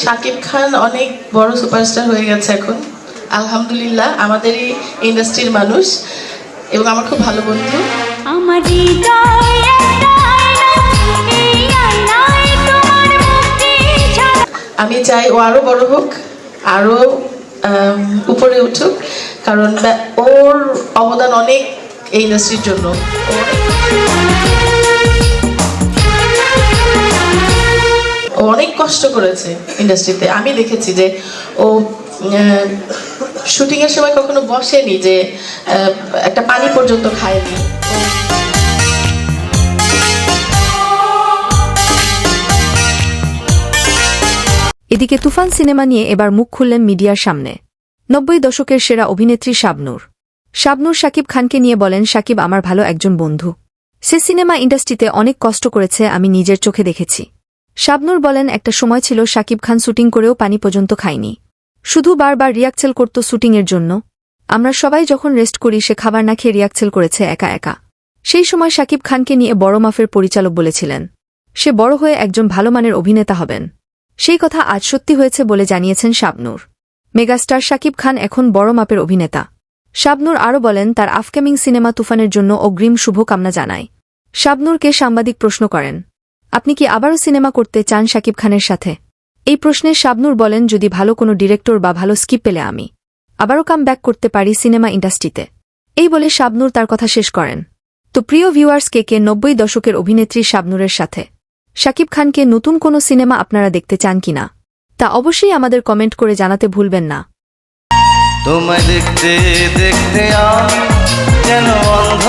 শাকিব খান অনেক বড় সুপারস্টার হয়ে গেছে এখন। আলহামদুলিল্লাহ আমাদের এই ইন্ডাস্ট্রির মানুষ এবং আমার খুব ভালো বন্ধু। আমার আমি চাই ও আরও বড় হোক আরও আম, উপরে উঠুক কারণ ওর অবদান অনেক এই ইন্ডাস্ট্রির জন্য। কষ্ট করেছে ইন্ডাস্ট্রিতে আমি দেখেছি যে ও শুটিং এর সময় কখনো বসেনি যে একটা পানি পর্যন্ত খায়নি। এদিকে তুফান সিনেমা নিয়ে এবার মুখ খুললেন মিডিয়ার সামনে। নব্বই দশকের সেরা অভিনেত্রী শাবনূর। শাবনূর সাকিব খানকে নিয়ে বলেন, সাকিব আমার ভালো একজন বন্ধু। সে সিনেমা ইন্ডাস্ট্রিতে অনেক কষ্ট করেছে, আমি নিজের চোখে দেখেছি। শাবনূর বলেন, একটা সময় ছিল শাকিব খান শুটিং করেও পানি পর্যন্ত খায়নি। শুধু বারবার রিয়াকচেল করত শুটিংয়ের জন্য। আমরা সবাই যখন রেস্ট করি, সে খাবার না খেয়ে রিয়াকচেল করেছে একা একা। সেই সময় শাকিব খানকে নিয়ে বড় মাফের পরিচালক বলেছিলেন। সে বড় হয়ে একজন ভালো মানের অভিনেতা হবেন। সেই কথা আজ সত্যি হয়েছে বলে জানিয়েছেন শাবনূর। মেগাস্টার শাকিব খান এখন বড় মাপের অভিনেতা। শাবনূর আরও বলেন, তার আফকামিং সিনেমা তুফানের জন্য অগ্রিম শুভকামনা জানায় শাবনূরকে সাংবাদিক প্রশ্ন করেন আপনি কি আবারও সিনেমা করতে চান শাকিব খানের সাথে? এই প্রশ্নে শাবনূর বলেন, যদি ভালো কোনো ডিরেক্টর বা ভালো স্কিপ পেলে আমি। আবারও কাম ব্যাক করতে পারি সিনেমা ইন্ডাস্ট্রিতে। এই বলে শাবনূর তার কথা শেষ করেন। তো প্রিয় ভিউয়ার্স কে কে নব্বই দশকের অভিনেত্রী শাবনূরের সাথে? শাকিব খানকে নতুন কোনো সিনেমা আপনারা দেখতে চান কিনা তা অবশ্যই আমাদের কমেন্ট করে জানাতে ভুলবেন না। তোমায় দেখতে দেখতে যেন অন্ধ